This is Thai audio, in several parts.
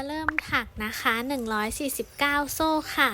จะเริ่มถักนะคะ 149 โซ่ค่ะ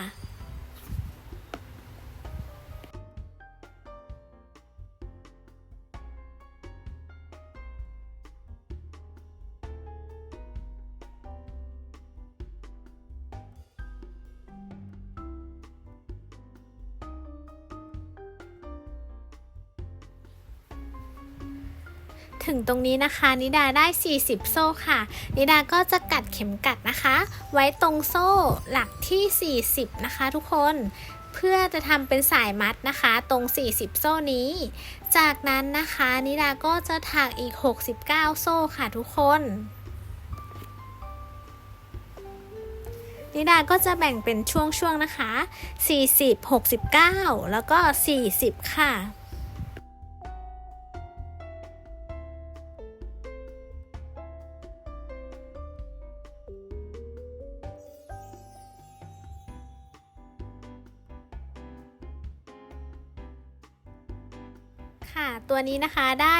ตรงนี้นะคะ นิดาได้ 40 โซ่ค่ะ นิดาก็จะกัดเข็มกัดนะคะ ไว้ตรงโซ่หลักที่ 40 นะคะ ทุกคนเพื่อจะทำเป็นสายมัดนะคะตรง 40 โซ่นี้ จากนั้นนะคะนิดาก็จะถักอีก 69 โซ่ค่ะทุกคนนิดาก็จะแบ่งเป็นช่วงๆนะคะ 40 69 แล้วก็ 40 ค่ะ ตัวนี้นะคะได้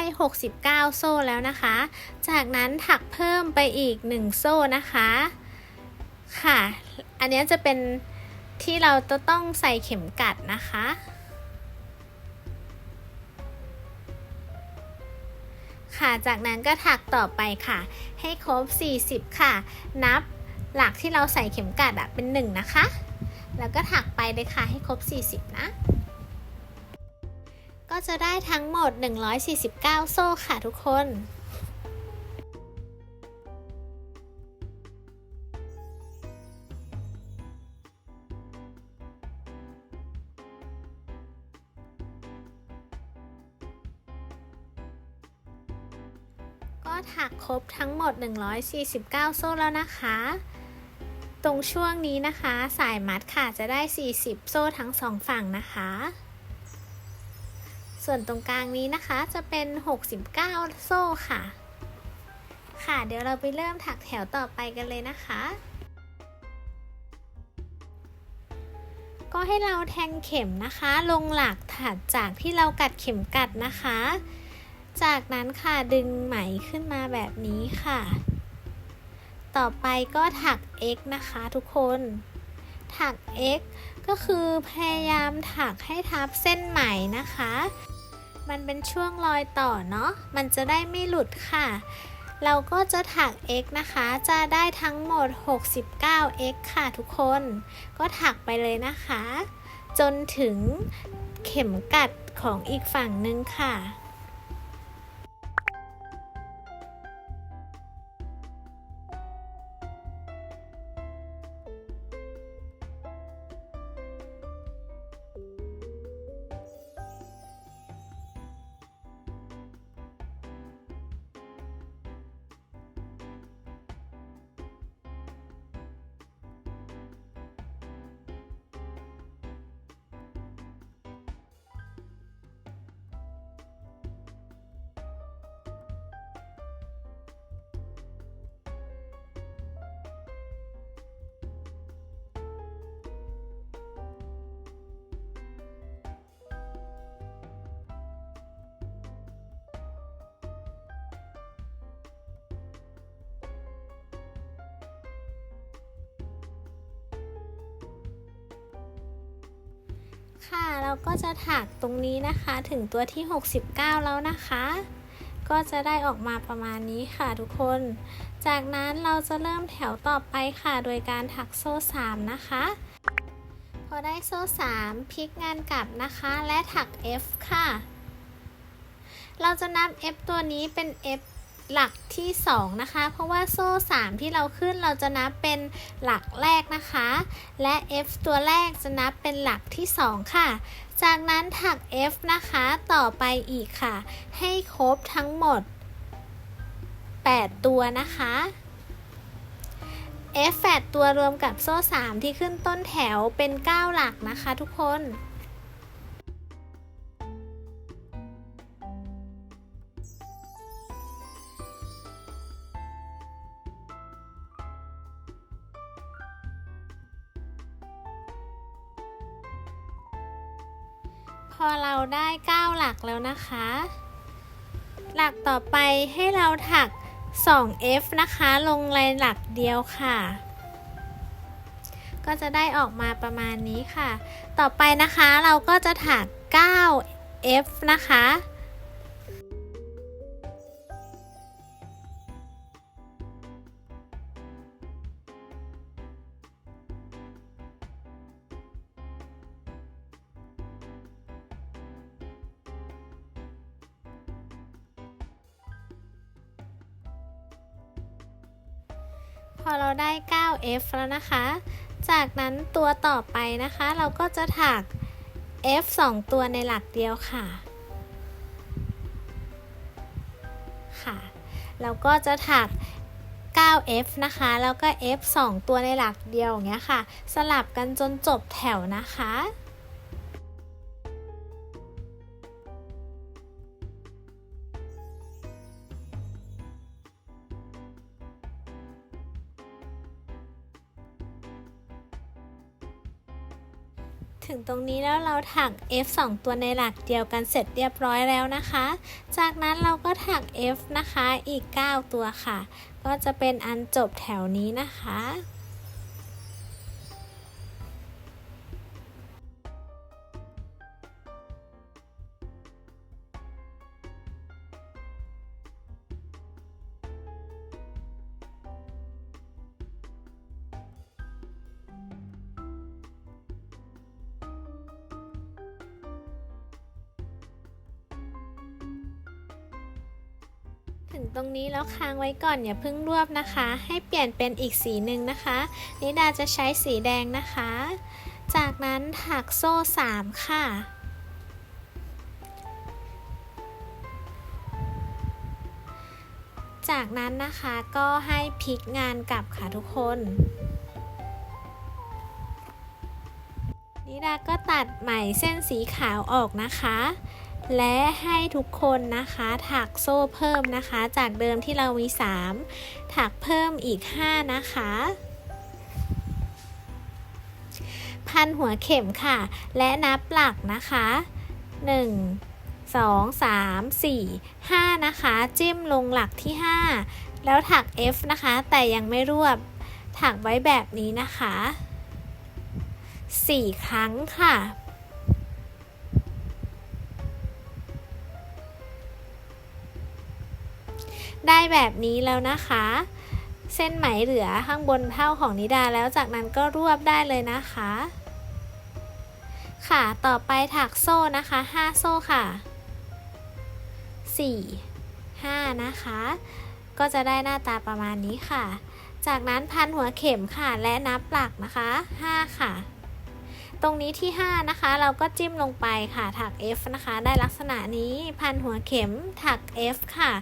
69 โซ่แล้วนะคะ จากนั้นถักเพิ่มไปอีก 1 โซ่นะคะ ค่ะ อันนี้จะเป็นที่เราจะต้องใส่เข็มกัดนะคะ ค่ะ จากนั้นก็ถักต่อไปค่ะ ให้ครบ 40 ค่ะ นับหลักที่เราใส่เข็มกัดอะเป็น 1 นะคะ แล้วก็ถักไปเลยค่ะให้ครบ 40 นะ ก็จะได้ทั้งหมด 149 โซ่ค่ะทุกคนก็ถักครบทั้งหมด 149 โซ่แล้วนะคะ ตรงช่วงนี้นะคะ สายมัดค่ะจะได้ 40 โซ่ทั้งสองฝั่งนะคะ ส่วนตรงกลางนี้นะคะจะเป็น 69 โซ่ค่ะ ค่ะ เดี๋ยวเราไปเริ่มถักแถวต่อไปกันเลยนะคะ ก็ให้เราแทงเข็มนะคะ ลงหลักถัดจากที่เรากัดเข็มกัดนะคะ จากนั้นค่ะดึงไหมขึ้นมาแบบนี้ค่ะ ต่อไปก็ถัก x นะคะทุกคน ถัก x ก็คือพยายามถักให้ทับเส้นไหมนะคะ มันเป็นช่วงรอยต่อเนาะ มันจะได้ไม่หลุดค่ะ เราก็จะถัก x นะคะ จะได้ทั้งหมด 69x ค่ะทุกคน ก็ถักไปเลยนะคะ จนถึงเข็มกัดของอีกฝั่งหนึ่งค่ะ ค่ะ เราก็จะถักตรงนี้นะคะถึงตัวที่ 69 แล้วนะคะ ก็จะได้ออกมาประมาณนี้ค่ะทุกคน จากนั้นเราจะเริ่มแถวต่อไปค่ะ โดยการถักโซ่ 3 นะคะ พอได้โซ่ 3พลิกงานกลับนะคะ และถัก F ค่ะ เราจะนับ F ตัวนี้เป็น F หลักที่ 2 นะคะ เพราะว่าโซ่ 3 ที่เราขึ้นเราจะนับเป็นหลักแรกนะคะ และ F ตัวแรกจะนับเป็นหลักที่ 2 ค่ะ จากนั้นถัก F นะคะต่อไปอีกค่ะ ให้ครบทั้งหมด 8 ตัวนะคะ F 8ตัวรวมกับโซ่ 3 ที่ขึ้นต้นแถวเป็น 9 หลักนะคะทุกคน ได้ 9 หลักแล้วนะคะ หลักต่อไปให้เราถัก 2F นะคะ ลงในหลักเดียวค่ะ ก็จะได้ออกมาประมาณนี้ค่ะ ต่อไปนะคะเราก็จะถัก 9F นะคะ เราได้ 9F แล้วนะคะ จากนั้นตัวต่อไปนะคะ เราก็จะถัก F 2 ตัวในหลักเดียวค่ะ ค่ะแล้วก็จะถัก 9F นะคะ แล้วก็ F 2 ตัวในหลักเดียวอย่างเงี้ยค่ะ สลับกันจนจบแถวนะคะ รงนี้แล้วเราถัก F 2 ตัวในหลักเดียวกันเสร็จเรียบร้อยแล้วนะคะ จากนั้นเราก็ถัก F นะคะอีก 9 ตัวค่ะ ก็จะเป็นอันจบแถวนี้นะคะ ถึงตรงนี้แล้วค้างไว้ก่อนอย่าเพิ่งรวบนะคะ ให้เปลี่ยนเป็นอีกสีหนึ่งนะคะ นิดาจะใช้สีแดงนะคะ จากนั้นถักโซ่ 3 ค่ะ จากนั้นนะคะก็ให้พลิกงานกลับค่ะทุกคน นิดาก็ตัดไหมเส้นสีขาวออกนะคะ และให้ทุกคนนะคะถักโซ่เพิ่มนะคะ จากเดิมที่เรามี 3 ถักเพิ่มอีก 5 นะคะ พันหัวเข็มค่ะ และนับหลักนะคะ 1 2 3 4 5 นะคะ จิ้มลงหลักที่ 5 แล้วถัก F นะคะ แต่ยังไม่รวบถักไว้แบบนี้นะคะ 4 ครั้งค่ะ ได้แบบนี้แล้วนะคะ เส้นไหมเหลือข้างบนเท่าของนิดาแล้วจากนั้นก็รวบได้เลยนะคะ ค่ะต่อไปถักโซ่นะคะ 5 โซ่ค่ะ 4 5 นะคะ ก็จะได้หน้าตาประมาณนี้ค่ะ จากนั้นพันหัวเข็มค่ะและนับหลักนะคะ 5 ค่ะตรงนี้ที่ 5 นะคะ เราก็จิ้มลงไปค่ะ ถัก F นะคะ ได้ลักษณะนี้พันหัวเข็มถัก F ค่ะ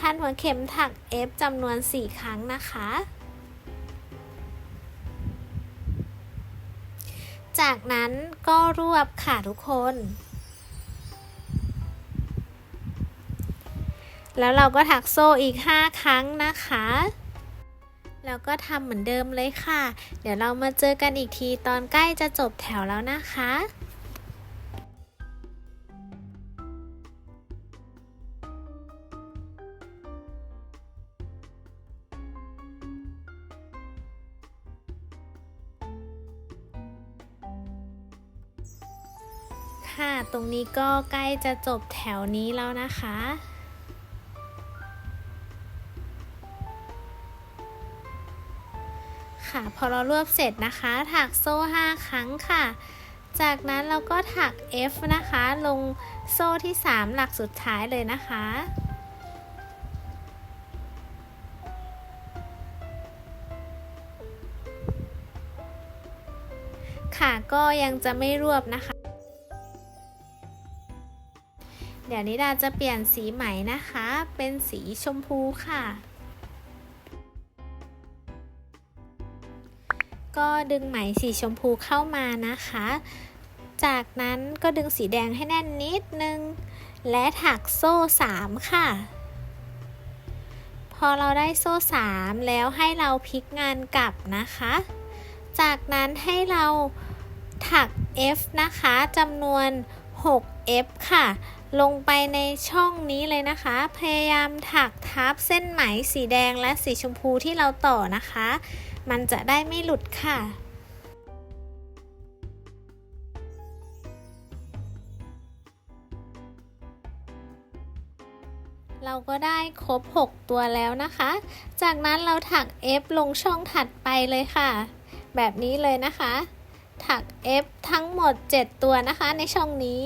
พันหัวเข็มถัก F จำนวน 4 ครั้งนะคะ จากนั้นก็รวบค่ะทุกคน แล้วเราก็ถักโซ่อีก 5 ครั้งนะคะแล้วก็ทำเหมือนเดิมเลยค่ะ เดี๋ยวเรามาเจอกันอีกทีตอนใกล้จะจบแถวแล้วนะคะ ค่ะ ตรงนี้ก็ใกล้จะจบแถวนี้แล้วนะคะ ค่ะพอเรารวบเสร็จนะคะ ถักโซ่ 5 ครั้งค่ะ จากนั้นเราก็ถัก F นะคะ ลงโซ่ที่ 3 หลักสุดท้ายเลยนะคะค่ะก็ยังจะไม่รวบนะคะ ยวนิดาจะเปลี่ยนสีใหม่นะคะ เป็นสีชมพูค่ะ ก็ดึงไหมสีชมพูเข้ามานะคะ จากนั้นก็ดึงสีแดงให้แน่นนิดนึง และถักโซ่ 3 ค่ะ พอเราได้โซ่ 3 แล้วให้เราพลิกงานกลับนะคะ จากนั้นให้เราถัก F นะคะจำนวน 6F ค่ะ ลงไปในช่องนี้เลยนะคะ พยายามถักทับเส้นไหมสีแดงและสีชมพูที่เราต่อนะคะ มันจะได้ไม่หลุดค่ะเราก็ได้ครบ 6 ตัวแล้วนะคะ จากนั้นเราถัก F ลงช่องถัดไปเลยค่ะ แบบนี้เลยนะคะ ถัก F ทั้งหมด 7 ตัวนะคะในช่องนี้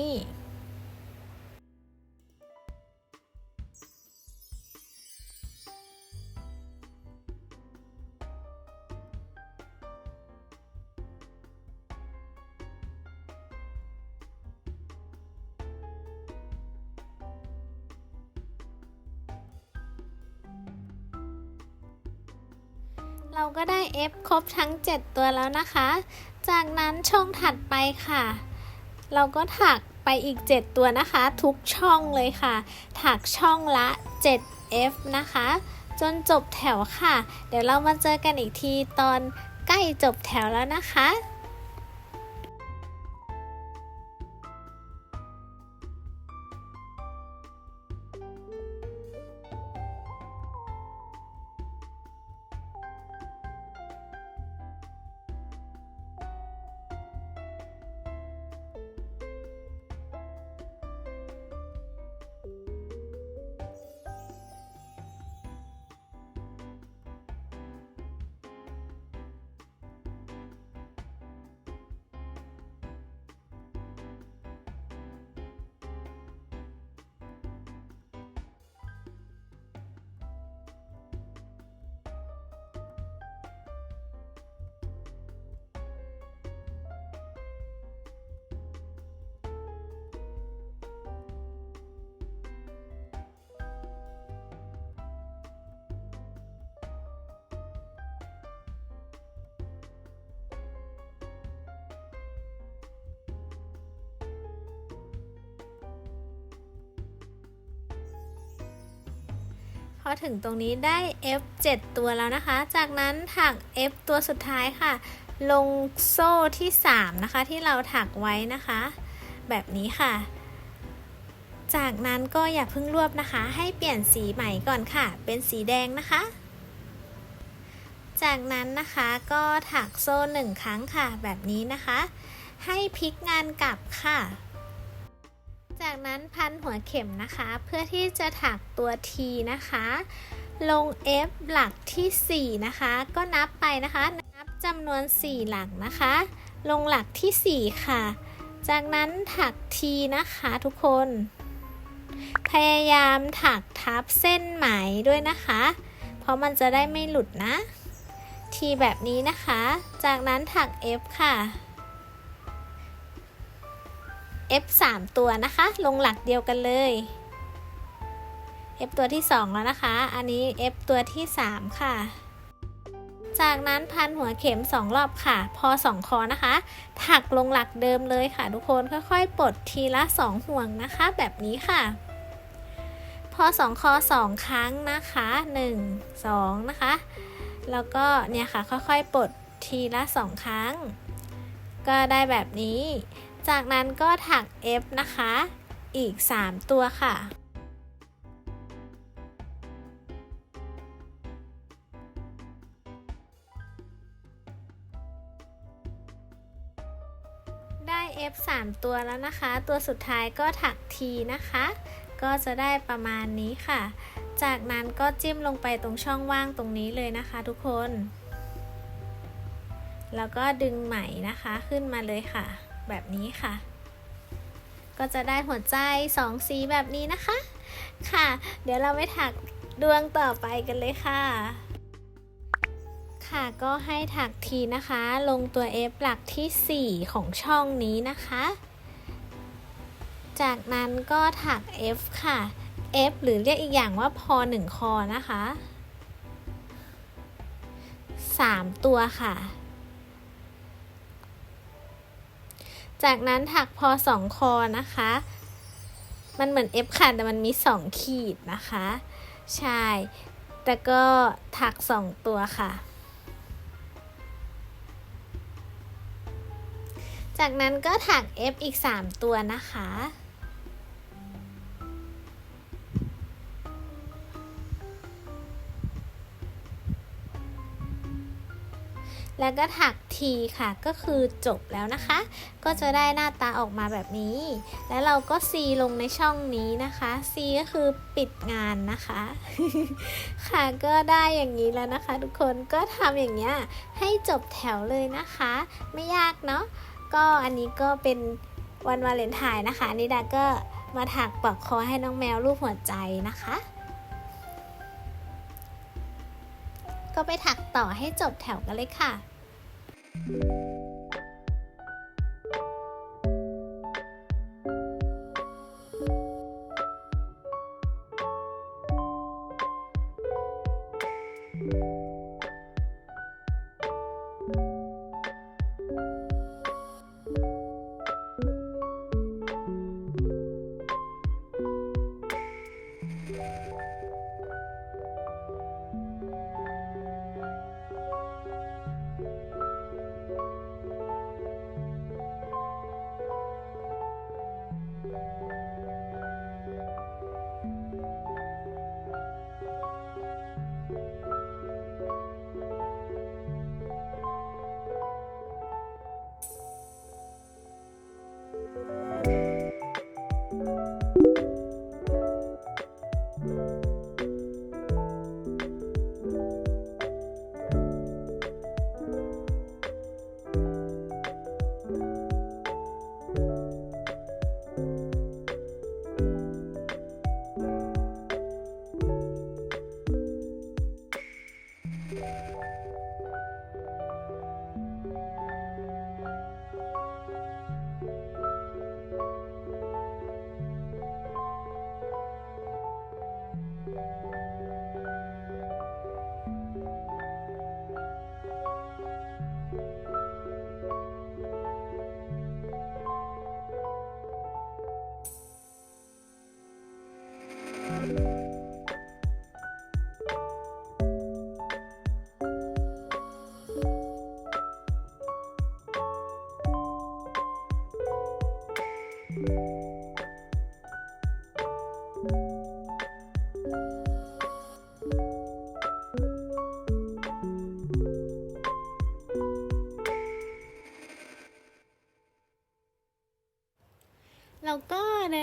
เราก็ได้ F ครบทั้ง 7 ตัวแล้วนะคะ จากนั้นช่องถัดไปค่ะ เราก็ถักไปอีก 7 ตัวนะคะ ทุกช่องเลยค่ะ ถักช่องละ 7F นะคะ จนจบแถวค่ะ เดี๋ยวเรามาเจอกันอีกทีตอนใกล้จบแถวแล้วนะคะ อถึงตรงนี้ได้ F 7 ตัวแล้วนะคะ จากนั้นถัก F ตัวสุดท้ายค่ะ ลงโซ่ที่ 3 นะคะ ที่เราถักไว้นะคะ แบบนี้ค่ะ จากนั้นก็อย่าเพิ่งรวบนะคะ ให้เปลี่ยนสีใหม่ก่อนค่ะ เป็นสีแดงนะคะ จากนั้นนะคะก็ถักโซ่หนึ่งครั้งค่ะ แบบนี้นะคะ ให้พลิกงานกลับค่ะ จากนั้นพันหัวเข็มนะคะ เพื่อที่จะถักตัว T นะคะ ลง F หลักที่ 4 นะคะ ก็นับไปนะคะ นับจำนวน 4 หลักนะคะ ลงหลักที่ 4 ค่ะ จากนั้นถัก T นะคะทุกคน พยายามถักทับเส้นไหมด้วยนะคะ เพราะมันจะได้ไม่หลุดนะ T แบบนี้นะคะ จากนั้นถัก F ค่ะ F 3ตัวนะคะ ลงหลักเดียวกันเลย F ตัวที่ 2 แล้วนะคะ อันนี้ F ตัวที่ 3 ค่ะ จากนั้นพันหัวเข็ม 2 รอบค่ะ พอ 2 คอนะคะ ถักลงหลักเดิมเลยค่ะ ทุกคนค่อยๆปลดทีละ 2 ห่วงนะคะ แบบนี้ค่ะ พอ 2 คอ 2 ครั้งนะคะ 1 2 นะคะ แล้วก็เนี่ยค่ะค่อยๆปลดทีละ 2 ครั้ง ก็ได้แบบนี้ จากนั้นก็ถัก F นะคะ อีก 3 ตัวค่ะ ได้ F 3 ตัวแล้วนะคะ ตัวสุดท้ายก็ถัก T นะคะ ก็จะได้ประมาณนี้ค่ะ จากนั้นก็จิ้มลงไปตรงช่องว่างตรงนี้เลยนะคะทุกคน แล้วก็ดึงไหมนะคะขึ้นมาเลยค่ะ แบบนี้ค่ะ ก็จะได้หัวใจสองสีแบบนี้นะคะ ค่ะ เดี๋ยวเราไปถักดวงต่อไปกันเลยค่ะ ค่ะก็ให้ถักทีนะคะ ลงตัว F หลักที่ 4 ของช่องนี้นะคะ จากนั้นก็ถัก F ค่ะ F หรือเรียกอีกอย่างว่าพอ1คอนะคะ 3 ตัวค่ะ จากนั้นถักพอสองคอนะคะ มันเหมือน F ค่ะแต่มันมี2ขีดนะคะ ใช่ แต่ก็ถัก2ตัวค่ะ จากนั้นก็ถัก F อีก 3 ตัวนะคะ แล้วก็ถักทีค่ะก็คือจบแล้วนะคะ ก็จะได้หน้าตาออกมาแบบนี้ แล้วเราก็ซีลงในช่องนี้นะคะซีก็คือปิดงานนะคะ ค่ะก็ได้อย่างนี้แล้วนะคะ ทุกคนก็ทำอย่างเงี้ยให้จบแถวเลยนะคะ ไม่ยากเนาะก็อันนี้ก็เป็นวันวาเลนไทน์นะคะนิดาก็มาถักปลอกคอให้น้องแมวรูปหัวใจนะคะ ก็ไปถักต่อให้จบแถวกันเลยค่ะ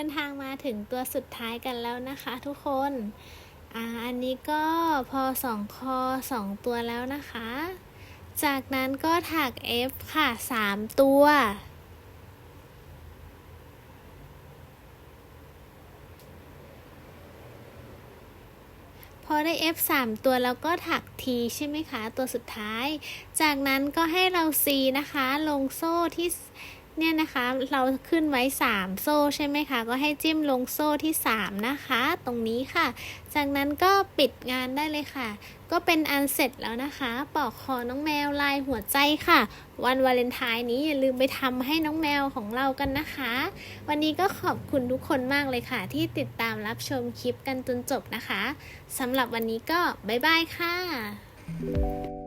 นทางมาถึงตัวสุดท้ายกันแล้วนะคะทุกคนอ่าอันนี้ก็พอสองคอสองตัวแล้วนะคะ จากนั้นก็ถัก F ค่ะสามตัวพอได้ F 3 ตัวแล้วก็ถัก T ใช่ไหมคะ ตัวสุดท้าย จากนั้นก็ให้เรา C นะคะ ลงโซ่ที่ เนี่ยนะคะเราขึ้นไว้ 3 โซ่ใช่ไหมคะ ก็ให้จิ้มลงโซ่ที่ 3 นะคะ ตรงนี้ค่ะ จากนั้นก็ปิดงานได้เลยค่ะ ก็เป็นอันเสร็จแล้วนะคะปอกคอน้องแมวลายหัวใจค่ะ วันวาเลนไทน์นี้อย่าลืมไปทำให้น้องแมวของเรากันนะคะ วันนี้ก็ขอบคุณทุกคนมากเลยค่ะ ที่ติดตามรับชมคลิปกันจนจบนะคะสำหรับวันนี้ก็บ๊ายบายค่ะ